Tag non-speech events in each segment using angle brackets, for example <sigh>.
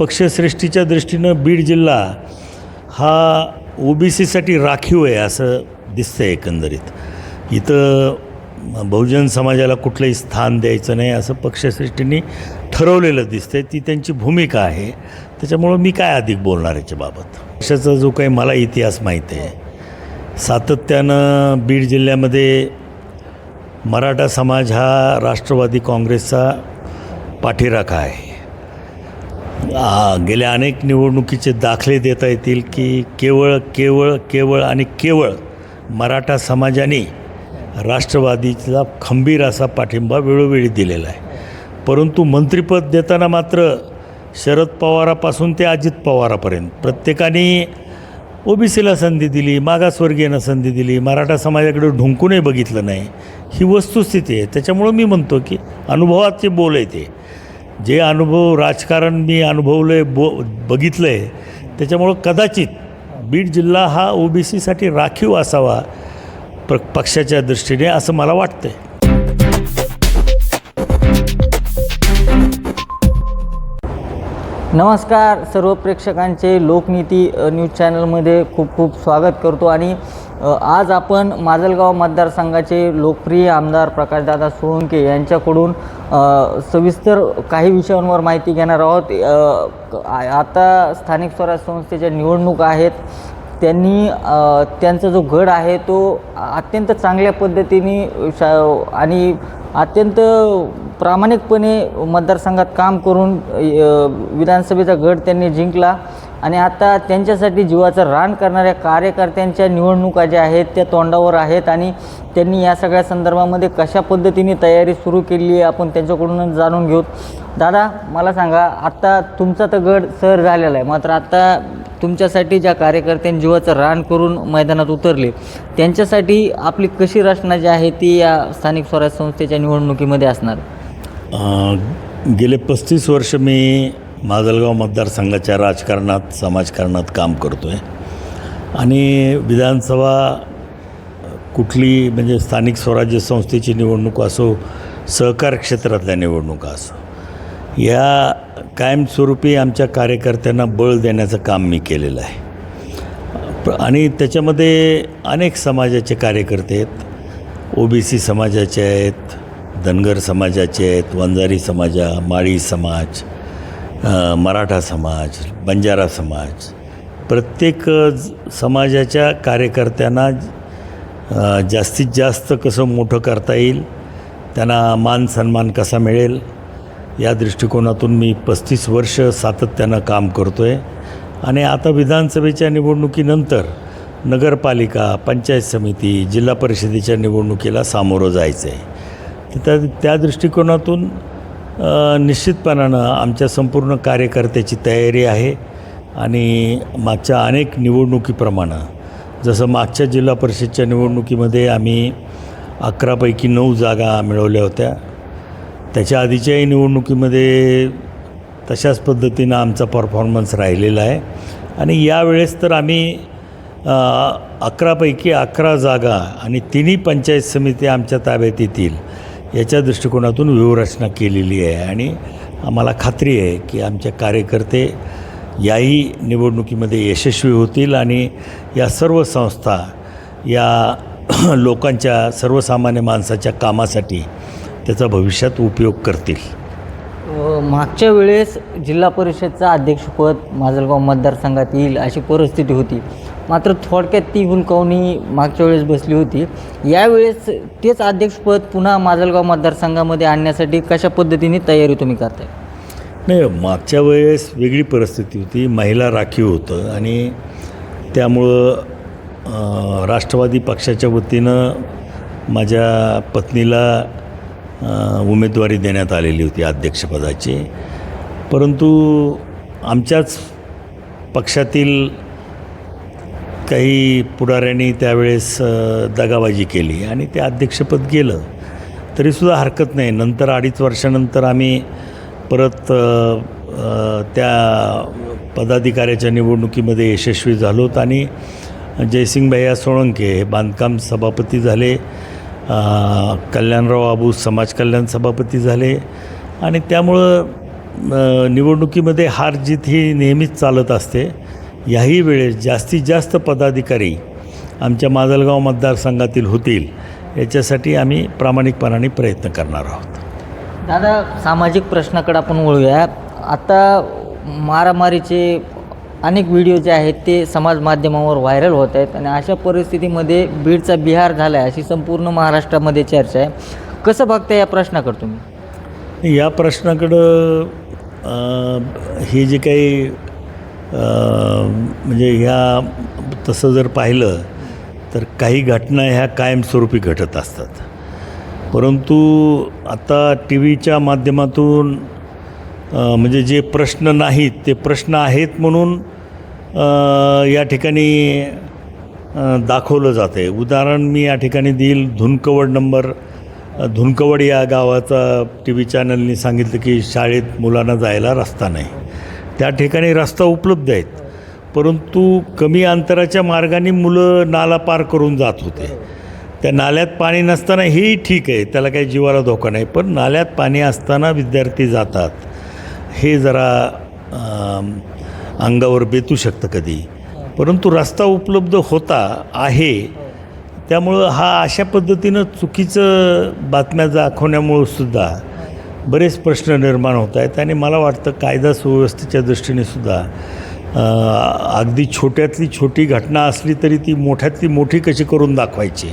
पक्षश्रेष्ठीच्या दृष्टीनं बीड जिल्हा हा ओ बी सीसाठी राखीव आहे असं दिसतं आहे एकंदरीत. इथं बहुजन समाजाला कुठलंही स्थान द्यायचं नाही असं पक्षश्रेष्ठींनी ठरवलेलं दिसतं आहे ती त्यांची भूमिका आहे. त्याच्यामुळं मी काय अधिक बोलणार याच्याबाबत पक्षाचा जो काही मला इतिहास माहीत आहे सातत्यानं बीड जिल्ह्यामध्ये मराठा समाज हा राष्ट्रवादी काँग्रेसचा पाठीराखा आहे. गेल्या अनेक निवडणुकीचे दाखले देता येतील की केवळ केवळ केवळ आणि केवळ मराठा समाजाने राष्ट्रवादीचा खंबीर असा पाठिंबा वेळोवेळी दिलेला आहे. परंतु मंत्रिपद देताना मात्र शरद पवारापासून ते अजित पवारापर्यंत प्रत्येकाने ओबीसीला संधी दिली मागासवर्गीयांना संधी दिली मराठा समाजाकडे ढुंकूनही बघितलं नाही. ही वस्तुस्थिती आहे. त्याच्यामुळं मी म्हणतो की अनुभवाचे बोल आहे ते. जे अनुभव राजकारण मी अनुभवलं आहे बो बघितलं आहे त्याच्यामुळं कदाचित बीड जिल्हा हा ओ बी सीसाठी राखीव असावा प्र पक्षाच्या दृष्टीने असं मला वाटतं आहे नमस्कार सर्व प्रेक्षकांचे लोकनीती न्यूज चॅनलमध्ये खूप खूप स्वागत करतो आणि आज आपण माजलगाव मतदारसंघाचे लोकप्रिय आमदार प्रकाशदादा सोळंके यांच्याकडून सविस्तर काही विषयांवर माहिती घेणार आहोत. आता स्थानिक स्वराज संस्थेच्या निवडणूक आहेत. त्यांनी त्यांचा जो गड आहे तो अत्यंत चांगल्या पद्धतीने शा आणि अत्यंत प्रामाणिकपणे मतदारसंघात काम करून विधानसभेचा गड त्यांनी जिंकला. आणि आता त्यांच्यासाठी जीवाचं रान करणाऱ्या कार्यकर्त्यांच्या निवडणुका ज्या आहेत त्या तोंडावर आहेत. आणि त्यांनी या सगळ्या संदर्भामध्ये कशा पद्धतीने तयारी सुरू केली आहे आपण त्यांच्याकडून जाणून घेऊ. दादा मला सांगा आत्ता तुमचा तर गड सर झालेला आहे. मात्र आत्ता तुमच्यासाठी ज्या कार्यकर्त्यांनी जीवाचं रान करून मैदानात उतरले त्यांच्यासाठी आपली कशी रचना जी आहे ती या स्थानिक स्वराज्य संस्थेच्या निवडणुकीमध्ये असणार? गेले पस्तीस वर्ष मी माजलगाव मतदारसंघाच्या राजकारणात समाजकारणात काम करतो आहे आणि विधानसभा कुठली म्हणजे स्थानिक स्वराज्य संस्थेची निवडणूक असो सहकार क्षेत्रातल्या निवडणुका असो या कायमस्वरूपी आमच्या कार्यकर्त्यांना बळ देण्याचं काम मी केलेलं आहे. प- आणि त्याच्यामध्ये अनेक समाजाचे कार्यकर्ते आहेत ओ बी सी समाजाचे आहेत धनगर समाजाचे आहेत वंजारी समाजा माळी समाज मराठा समाज बंजारा समाज प्रत्येक समाजाच्या कार्यकर्त्यांना जास्तीत जास्त कसं मोठं करता येईल त्यांना मान सन्मान कसा मिळेल या दृष्टिकोनातून मी पस्तीस वर्ष सातत्यानं काम करतो आहे आणि आता विधानसभेच्या निवडणुकीनंतर नगरपालिका पंचायत समिती जिल्हा परिषदेच्या निवडणुकीला सामोरं जायचं आहे त्या त्या दृष्टिकोनातून निश्चितपणानं आमच्या संपूर्ण कार्यकर्त्याची तयारी आहे आणि मागच्या अनेक निवडणुकीप्रमाणे जसं मागच्या जिल्हा परिषदच्या निवडणुकीमध्ये आम्ही अकरापैकी नऊ जागा मिळवल्या होत्या. त्याच्या आधीच्याही निवडणुकीमध्ये तशाच पद्धतीनं आमचा परफॉर्मन्स राहिलेला आहे. आणि यावेळेस तर आम्ही अकरापैकी अकरा जागा आणि तिन्ही पंचायत समिती आमच्या ताब्यात येतील. याच्या दृष्टिकोनातून व्यूहरचना केलेली आहे. आणि आम्हाला खात्री आहे की आमचे कार्यकर्ते याही निवडणुकीमध्ये यशस्वी होतील आणि या सर्व संस्था या <clears throat> लोकांच्या सर्वसामान्य माणसाच्या कामासाठी त्याचा भविष्यात उपयोग करतील. मागच्या वेळेस जिल्हा परिषदचं अध्यक्षपद माजलगाव मतदारसंघात येईल अशी परिस्थिती होती. मात्र थोडक्यात ती हुलकावणी मागच्या वेळेस बसली होती. यावेळेस तेच अध्यक्षपद पुन्हा माजलगाव मतदारसंघामध्ये आणण्यासाठी कशा पद्धतीने तयारी तुम्ही करताय? नाही मागच्या वेळेस वेगळी परिस्थिती होती. महिला राखीव होतं आणि त्यामुळं राष्ट्रवादी पक्षाच्या वतीनं माझ्या पत्नीला उमेदवारी देण्यात आलेली होती अध्यक्षपदाची. परंतु आमच्याच पक्षातील काही पुढाऱ्यांनी त्यावेळेस दगाबाजी केली आणि ते अध्यक्षपद गेलं. तरीसुद्धा हरकत नाही. नंतर अडीच वर्षानंतर आम्ही परत त्या पदाधिकाऱ्याच्या निवडणुकीमध्ये यशस्वी झालोत आणि जयसिंग भैया सोळंके हे बांधकाम सभापती झाले कल्याणराव आबू समाज कल्याण सभापती झाले आणि त्यामुळं निवडणुकीमध्ये हार जीत ही नेहमीच चालत असते. याही वेळेस जास्तीत जास्त पदाधिकारी आमच्या माजलगाव मतदारसंघातील होतील याच्यासाठी आम्ही प्रामाणिकपणाने प्रयत्न करणार आहोत. दादा सामाजिक प्रश्नाकडे आपण वळूया. आता मारामारीचे अनेक व्हिडिओ जे आहेत ते समाज माध्यमावर व्हायरल होत आहेत आणि अशा परिस्थितीमध्ये बीडचा बिहार झाला आहे अशी संपूर्ण महाराष्ट्रामध्ये चर्चा आहे. कसं बघता या प्रश्नाकडे तुम्ही? या प्रश्नाकडं हे जे काही म्हणजे ह्या तसं जर पाहिलं तर काही घटना ह्या कायमस्वरूपी घटत असतात. परंतु आता टी व्हीच्या माध्यमातून म्हणजे जे प्रश्न नाहीत ते प्रश्न आहेत म्हणून या ठिकाणी दाखवलं जातं आहे उदाहरण मी या ठिकाणी देईल. धुनकवड नंबर धुनकवड या गावाचा टी व्ही चॅनलनी सांगितलं की शाळेत मुलांना जायला रस्ता नाही. त्या ठिकाणी रस्ता उपलब्ध आहेत. परंतु कमी अंतराच्या मार्गाने मुलं नाला पार करून जात होते. त्या नाल्यात पाणी नसताना हेही ठीक आहे त्याला काही जीवाला धोका नाही पण नाल्यात पाणी असताना विद्यार्थी जातात. हे जरा अंगावर बेतू शकतं कधी. परंतु रस्ता उपलब्ध होता आहे. त्यामुळं हा अशा पद्धतीनं चुकीचं बातम्या दाखवण्यामुळं सुद्धा बरेच प्रश्न निर्माण होत आहेत आणि मला वाटतं कायदा सुव्यवस्थेच्या दृष्टीने सुद्धा अगदी छोट्यातली छोटी घटना असली तरी ती मोठ्यातली मोठी कशी करून दाखवायची?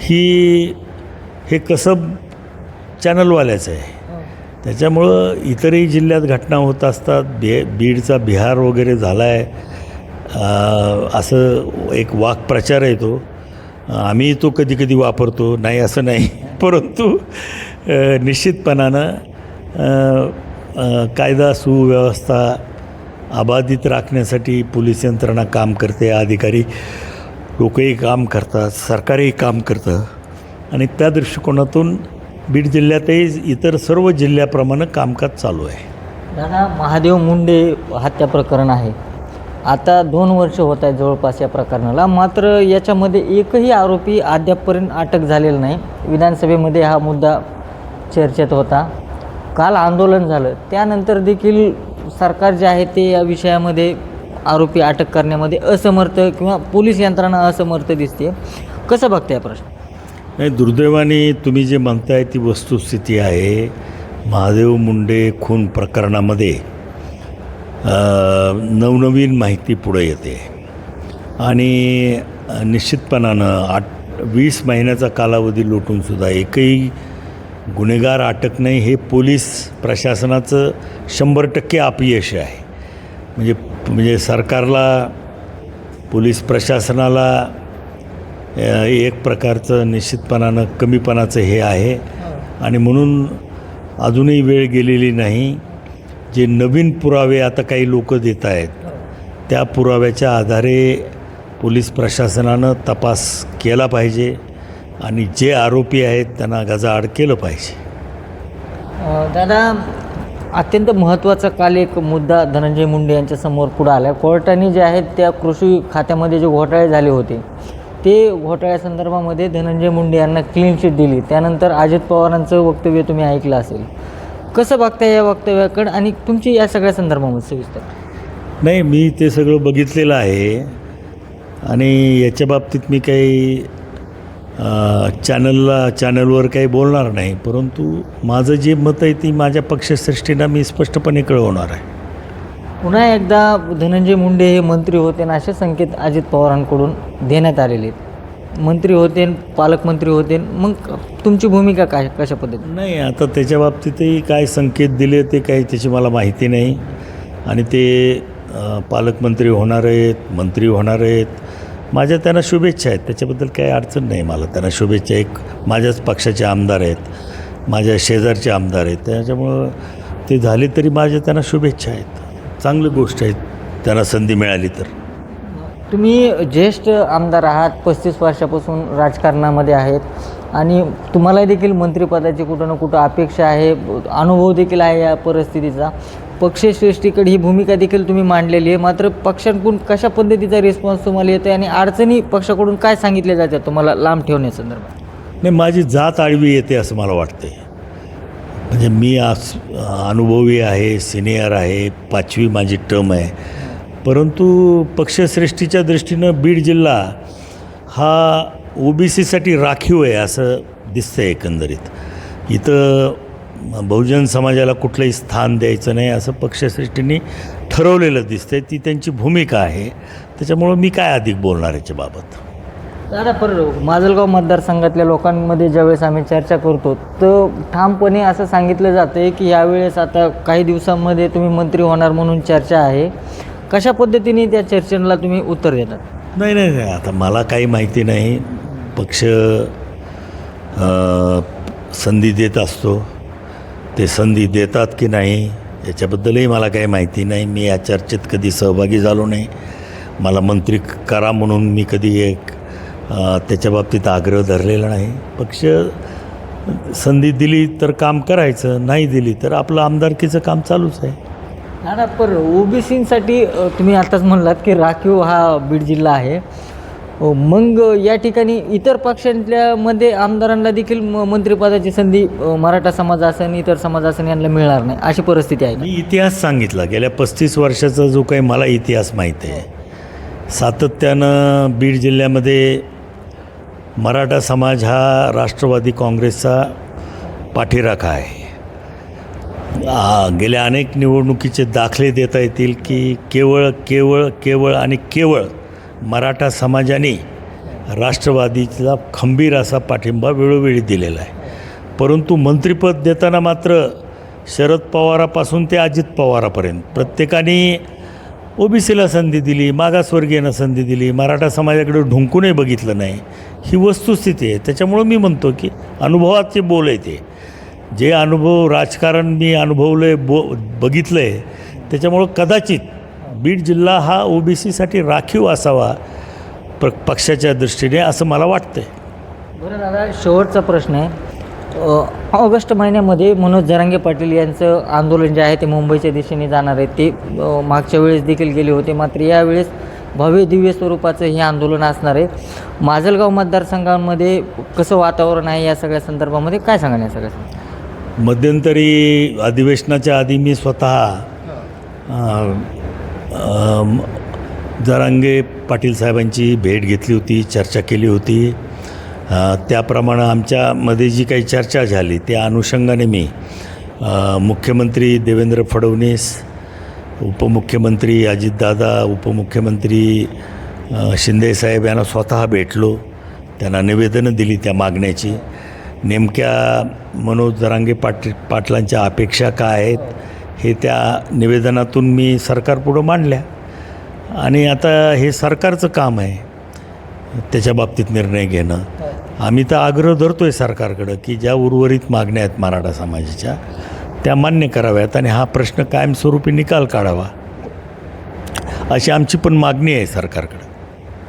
ही हे कसं चॅनलवाल्याचं आहे. त्याच्यामुळं इतरही जिल्ह्यात घटना होत असतात. बे बीडचा बिहार वगैरे झाला आहे असं एक वाक्प्रचार आहे तो. आम्ही तो कधी कधी वापरतो. नाही असं नाही. परंतु निश्चितपणानं कायदा सुव्यवस्था अबाधित राखण्यासाठी पोलीस यंत्रणा काम करते अधिकारी लोकही काम करतात सरकारही काम करतं. आणि त्या दृष्टिकोनातून बीड जिल्ह्यातही इतर सर्व जिल्ह्याप्रमाणे कामकाज चालू आहे. दादा महादेव मुंडे हत्या प्रकरण आहे. आता दोन वर्ष होत आहेत जवळपास या प्रकरणाला. मात्र याच्यामध्ये एकही आरोपी अद्यापपर्यंत अटक झालेला नाही. विधानसभेमध्ये हा मुद्दा चर्चेत होता. काल आंदोलन झालं. त्यानंतर देखील सरकार जे आहे ते या विषयामध्ये आरोपी अटक करण्यामध्ये असमर्थ किंवा पोलीस यंत्रणा असमर्थ दिसते. कसं बघताय या प्रश्न? नाही दुर्दैवाने तुम्ही जे म्हणताय ती वस्तुस्थिती आहे. महादेव मुंडे खून प्रकरणामध्ये नवनवीन माहिती पुढे येते. आणि निश्चितपणानं आठ वीस महिन्याचा कालावधी लोटूनसुद्धा एकही गुन्हेगार अटक नाही हे पोलीस प्रशासनाचं शंभर टक्के अपयश आहे. म्हणजे म्हणजे सरकारला पोलीस प्रशासनाला एक प्रकारचं निश्चितपणानं कमीपणाचं हे आहे. आणि म्हणून अजूनही वेळ गेलेली नाही. जे नवीन पुरावे आता काही लोक देत आहेत त्या पुराव्याच्या आधारे पोलीस प्रशासनानं तपास केला पाहिजे. आणि जे आरोपी आहेत त्यांना गजाआड केलं पाहिजे. दादा अत्यंत महत्त्वाचा काल एक मुद्दा धनंजय मुंडे यांच्यासमोर पुढं आला. कोर्टाने जे आहेत त्या कृषी खात्यामध्ये जे घोटाळे झाले होते ते घोटाळ्यासंदर्भामध्ये धनंजय मुंडे यांना क्लीन चिट दिली. त्यानंतर अजित पवारांचं वक्तव्य तुम्ही ऐकलं असेल. कसं बघताय या वक्तव्याकडं आणि तुमची या सगळ्या संदर्भामध्ये सविस्तर? नाही मी ते सगळं बघितलेलं आहे. आणि याच्या बाबतीत मी काही चॅनलला चॅनलवर काही बोलणार नाही परंतु माझं जे मत आहे ती माझ्या पक्षश्रेष्ठींना मी स्पष्टपणे कळवणार आहे. पुन्हा एकदा धनंजय मुंडे हे मंत्री होते आणि असे संकेत अजित पवारांकडून देण्यात आलेले आहेत. मंत्री होते पालकमंत्री होते मग तुमची भूमिका काय कशा पद्धतीने? नाही आता त्याच्या बाबतीतही काय संकेत दिले ते काही त्याची मला माहिती नाही. आणि ते पालकमंत्री होणार आहेत मंत्री होणार आहेत माझ्या त्यांना शुभेच्छा आहेत. त्याच्याबद्दल काही अडचण नाही मला. त्यांना शुभेच्छा एक माझ्याच पक्षाचे आमदार आहेत. माझ्या शेजारचे आमदार आहेत. त्याच्यामुळं ते झाले तरी माझ्या त्यांना शुभेच्छा आहेत. चांगली गोष्ट आहे. त्यांना संधी मिळाली तर. तुम्ही ज्येष्ठ आमदार आहात. पस्तीस वर्षापासून राजकारणामध्ये आहेत. आणि तुम्हाला देखील मंत्रिपदाची कुठं ना कुठं अपेक्षा आहे. अनुभव देखील आहे या परिस्थितीचा. पक्षश्रेष्ठीकडे ही भूमिका देखील तुम्ही मांडलेली आहे. मात्र पक्षांकडून कशा पद्धतीचा रिस्पॉन्स तुम्हाला येतो आणि अडचणी पक्षाकडून काय सांगितल्या जातात तुम्हाला लांब ठेवण्यासंदर्भात नाही माझी जात आडवी येते असं मला वाटते म्हणजे मी आज अनुभवी आहे सिनियर आहे पाचवी माझी टर्म आहे. परंतु पक्षश्रेष्ठीच्या दृष्टीनं बीड जिल्हा हा ओ बी सीसाठी राखीव आहे असं दिसतं आहे एकंदरीत. इथं बहुजन समाजाला कुठलंही स्थान द्यायचं नाही असं पक्षश्रेष्ठींनी ठरवलेलं दिसतंय. ती त्यांची भूमिका आहे. त्याच्यामुळं मी काय अधिक बोलणार याच्याबाबत? दादा पर माजलगाव मतदारसंघातल्या लोकांमध्ये ज्यावेळेस आम्ही चर्चा करतो तर ठामपणे असं सांगितलं जातं आहे की यावेळेस आता काही दिवसांमध्ये तुम्ही मंत्री होणार म्हणून चर्चा आहे. कशा पद्धतीने त्या चर्चेला तुम्ही उत्तर देतात? नाही नाही नाही. आता मला काही माहिती नाही. पक्ष संधी देत असतो. ते संधी देतात की नाही याच्याबद्दलही मला काही माहिती नाही. मी या चर्चेत कधी सहभागी झालो नाही. मला मंत्री करा म्हणून मी कधी एक त्याच्या बाबतीत आग्रह धरलेला नाही. पक्ष संधी दिली तर काम करायचं नाही दिली तर आपलं आमदारकीचं काम चालूच आहे. दादा पर ओबीसीसाठी तुम्ही आताच म्हणलात की राखीव हा बीड जिल्हा आहे. हो, मग या ठिकाणी इतर पक्षांतल्या मध्ये आमदारांना देखील म मंत्रिपदाची संधी मराठा समाज असेल इतर समाज असेल यांना मिळणार नाही अशी परिस्थिती आहे मी इतिहास सांगितला. गेल्या पस्तीस वर्षाचा जो काही मला इतिहास माहीत आहे सातत्यानं बीड जिल्ह्यामध्ये मराठा समाज हा राष्ट्रवादी काँग्रेसचा पाठीराखा आहे. गेल्या अनेक निवडणुकीचे दाखले देता येतील की केवळ केवळ केवळ आणि केवळ मराठा समाजाने राष्ट्रवादीचा खंबीर असा पाठिंबा वेळोवेळी दिलेला आहे. परंतु मंत्रिपद देताना मात्र शरद पवारापासून ते अजित पवारापर्यंत प्रत्येकाने ओबीसीला संधी दिली मागासवर्गीयांना संधी दिली मराठा समाजाकडे ढुंकूनही बघितलं नाही. ही वस्तुस्थिती आहे. त्याच्यामुळं मी म्हणतो की अनुभवाचे बोल आहे ते. जे अनुभव राजकारण मी अनुभवलं आहे बो बघितलं आहे त्याच्यामुळं कदाचित बीड जिल्हा हा ओ बी सीसाठी राखीव असावा प पक्षाच्या दृष्टीने असं मला वाटतं आहे बरं दादा शेवटचा प्रश्न आहे. ऑगस्ट महिन्यामध्ये मनोज जरांगे पाटील यांचं आंदोलन जे आहे ते मुंबईच्या दिशेने जाणार आहे. ते मागच्या वेळेस देखील गेले होते. मात्र यावेळेस भव्य दिव्य स्वरूपाचं हे आंदोलन असणार आहे. माजलगाव मतदारसंघामध्ये कसं वातावरण आहे या सगळ्या संदर्भामध्ये काय सांगा या सगळ्या मध्यंतरी अधिवेशनाच्या आधी मी स्वतः जरांगे पाटील साहेबांची भेट घेतली होती चर्चा केली होती. त्याप्रमाणे आमच्यामध्ये जी काही चर्चा झाली त्या अनुषंगाने मी मुख्यमंत्री देवेंद्र फडणवीस उपमुख्यमंत्री अजितदादा उपमुख्यमंत्री शिंदेसाहेब यांना स्वतः भेटलो. त्यांना निवेदनं दिली त्या मागण्याची. नेमक्या मनोज जरांगे पाटील पाटलांच्या अपेक्षा काय आहेत? हे त्या निवेदनातून मी सरकारपुढं मांडल्या. आणि आता हे सरकारचं काम आहे त्याच्या बाबतीत निर्णय घेणं. आम्ही तर आग्रह धरतो आहे सरकारकडं की ज्या उर्वरित मागण्या आहेत मराठा समाजाच्या त्या मान्य कराव्यात आणि हा प्रश्न कायमस्वरूपी निकाल काढावा. अशी आमची पण मागणी आहे सरकारकडं.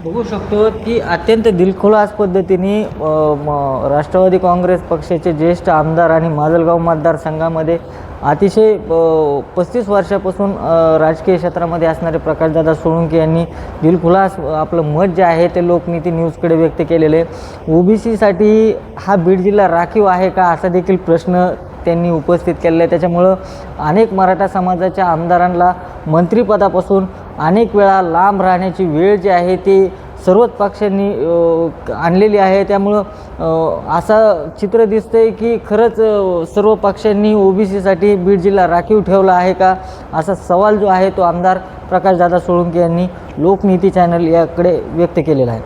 बघू शकतो की अत्यंत दिलखुलास पद्धतीने राष्ट्रवादी काँग्रेस पक्षाचे ज्येष्ठ आमदार आणि माजलगाव मतदारसंघामध्ये अतिशय पस्तीस वर्षापासून राजकीय क्षेत्रामध्ये असणारे प्रकाशदादा सोळुंके यांनी दिलखुलास आपलं मत जे आहे ते लोकनीती न्यूजकडे व्यक्त केलेले. ओबीसीसाठी हा बीड जिल्हा राखीव आहे का असा देखील प्रश्न त्यांनी उपस्थित केलेला आहे. त्याच्यामुळं अनेक मराठा समाजाच्या आमदारांना मंत्रिपदापासून अनेक वेळा लांब राहण्याची वेळ जी आहे ती सर्वच पक्षांनी आणलेली आहे. त्यामुळं असा असं चित्र दिसतंय की खरंच सर्व पक्षांनी ओबीसीसाठी बीड जिल्हा राखीव ठेवला आहे का? असा सवाल जो आहे तो आमदार प्रकाशदादा सोळुंके यांनी लोकनीती चॅनल याकडे व्यक्त केलेला आहे.